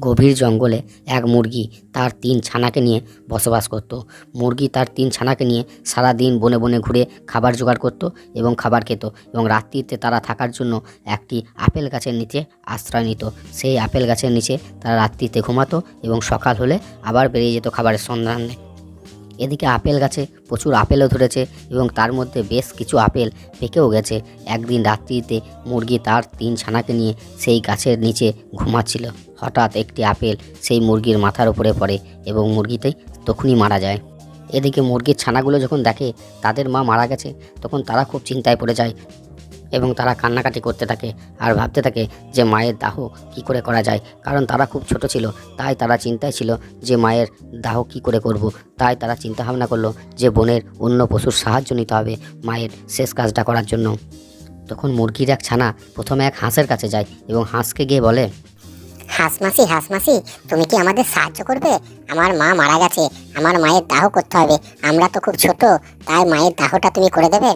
গভীর জঙ্গলে এক মুরগি তার তিন ছানাকে নিয়ে বসবাস করত। মুরগি তার তিন ছানাকে নিয়ে সারা দিন বনে বনে ঘুরে খাবার জোগাড় করত এবং খাবার খেত এবং রাত্রিতে তারা থাকার জন্য একটি আপেল গাছের নিচে আশ্রয় নিত। সেই আপেল গাছের নিচে তারা রাত্রিতে ঘুমাতো এবং সকাল হলে আবার বেরিয়ে যেত খাবারের সন্ধানে। এদিকে আপেল গাছে প্রচুর আপেলও ধরেছে এবং তার মধ্যে বেশ কিছু আপেল পেকেও গেছে। একদিন রাত্রিতে মুরগি তার তিন ছানাকে নিয়ে সেই গাছের নিচে ঘুমাচ্ছিল। হঠাৎ একটি আপেল সেই মুরগির মাথার উপরে পড়ে এবং মুরগিটাই তখনই মারা যায়। এদিকে মুরগির ছানাগুলো যখন দেখে তাদের মা মারা গেছে, তখন তারা খুব চিন্তায় পড়ে যায় এবং তারা কান্নাকাটি করতে থাকে আর ভাবতে থাকে যে মায়ের দাহ কি করে করা যায়। কারণ তারা খুব ছোট ছিল, তাই তারা চিন্তায় ছিল যে মায়ের দাহ কি করে করব। তাই তারা চিন্তা ভাবনা করল যে বনের অন্য পশুর সাহায্য নিতে হবে মায়ের শেষ কাজটা করার জন্য। তখন মুরগির এক ছানা প্রথমে এক হাঁসের কাছে যায় এবং হাঁসকে গিয়ে বলে হাসমাসি হাসমাসি তুমি কি আমাদের সাহায্য করবে? আমার মা মারা গেছে আমার মায়ের দাহ করতে হবে আমরা তো খুব ছোট তাই মায়ের দাহটা তুমি করে দেবে?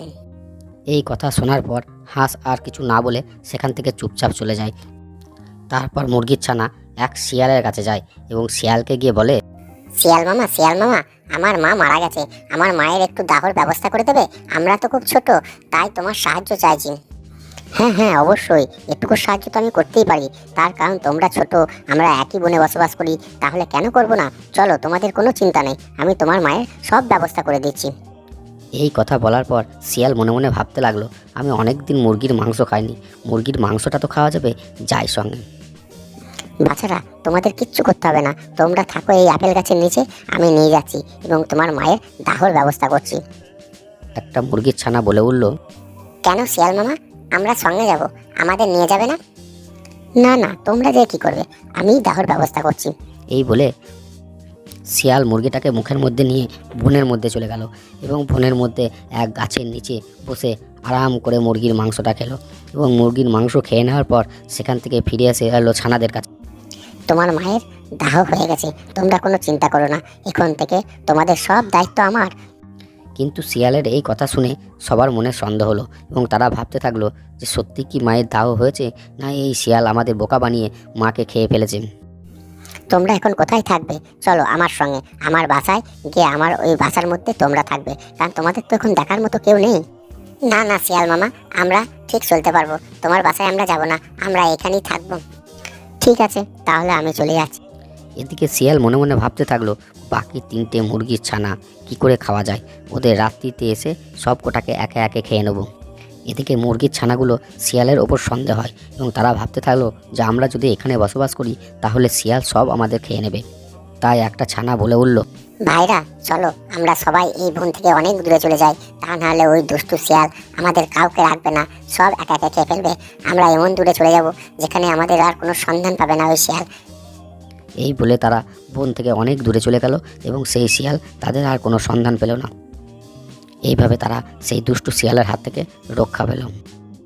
এই কথা শোনার পর হাঁস আর কিছু না বলে সেখান থেকে চুপচাপ চলে যায়। তারপর মুরগির ছানা এক শিয়ালের কাছে যায় এবং শিয়ালকে গিয়ে বলে শিয়াল মামা শিয়াল মামা আমার মা মারা গেছে আমার মায়ের একটু দাহর ব্যবস্থা করে দেবে আমরা তো খুব ছোট তাই তোমার সাহায্য চাইছি। হ্যাঁ হ্যাঁ অবশ্যই। এটুকু সাহায্য তো আমি করতেই পারি। তার কারণ তোমরা ছোট আমরা একই বনে বসবাস করি তাহলে কেন করব না? চলো তোমাদের কোনো চিন্তা নেই। আমি তোমার মায়ের সব ব্যবস্থা করে দিচ্ছি। এই কথা বলার পর শিয়াল মনে মনে ভাবতে লাগল আমি অনেক দিন মুরগির মাংস খাইনি। মুরগির মাংসটা তো খাওয়া যাবে যাই সঙ্গে। বাচ্চারা তোমাদের কিচ্ছু করতে হবে না। তোমরা থাকো এই আপেল গাছের নিচে আমি নিয়ে যাচ্ছি এবং তোমার মায়ের দাহর ব্যবস্থা করছি। একটা মুরগির ছানা বলে উঠল কেন শিয়াল মামা? আমরা সঙ্গে যাব। আমাদের নিয়ে যাবে না? না না তোমরা যে কি করবে? আমি দাহর ব্যবস্থা করছি। এই বলে শিয়াল মুরগিটাকে মুখের মধ্যে নিয়ে বনের মধ্যে চলে গেল এবং বনের মধ্যে এক গাছের নিচে বসে আরাম করে মুরগির মাংসটা খেলো এবং মুরগির মাংস খেয়ে নেওয়ার পর সেখান থেকে ফিরে এসে এলো ছানাদের কাছে। তোমার মায়ের দাহ হয়ে গেছে তোমরা কোনো চিন্তা করো না এখন থেকে তোমাদের সব দায়িত্ব আমার। কিন্তু শিয়ালের এই কথা শুনে সবার মনে সন্দেহ হলো এবং তারা ভাবতে থাকল যে সত্যি কি মায়ের দাহ হয়েছে না এই শিয়াল আমাদের বোকা বানিয়ে মাকে খেয়ে ফেলেছে। তোমরা এখন কোথায় থাকবে? চলো আমার সঙ্গে, আমার বাসায় গিয়ে আমার ওই বাসার মধ্যে তোমরা থাকবে। কারণ তোমাদের তো এখন দেখার মতো কেউ নেই। না না, শিয়াল মামা, আমরা ঠিক চলতে পারব। তোমার বাসায় আমরা যাব না, আমরা এখানেই থাকব। ঠিক আছে, তাহলে আমি চলে যাচ্ছি। এদিকে শিয়াল মনে মনে ভাবতে থাকল, বাকি তিনটে মুরগির ছানা কি করে খাওয়া যায়? ওদের রাত্রিতে এসে সব কোটাকে একে একে খেয়ে নেব। এদিকে মুরগির ছানাগুলো শিয়ালের ওপর সন্দেহ হয় এবং তারা ভাবতে থাকল যে আমরা যদি এখানে বসবাস করি, তাহলে শিয়াল সব আমাদের খেয়ে নেবে। তাই একটা ছানা বলে উঠল, ভাইরা, চলো, আমরা সবাই এই বন থেকে অনেক দূরে চলে যাই। তা নাহলে ওই দুষ্টু শিয়াল আমাদের কাউকে রাখবে না, সব একা একা খেয়ে ফেলবে। আমরা এমন দূরে চলে যাব যেখানে আমাদের আর কোনো সন্ধান পাবে না ওই শিয়াল। এই বলে তারা বন থেকে অনেক দূরে চলে গেল এবং সেই শিয়াল তাদের আর কোনো সন্ধান পেল না। এইভাবে তারা সেই দুষ্টু শিয়ালের হাত থেকে রক্ষা পেল।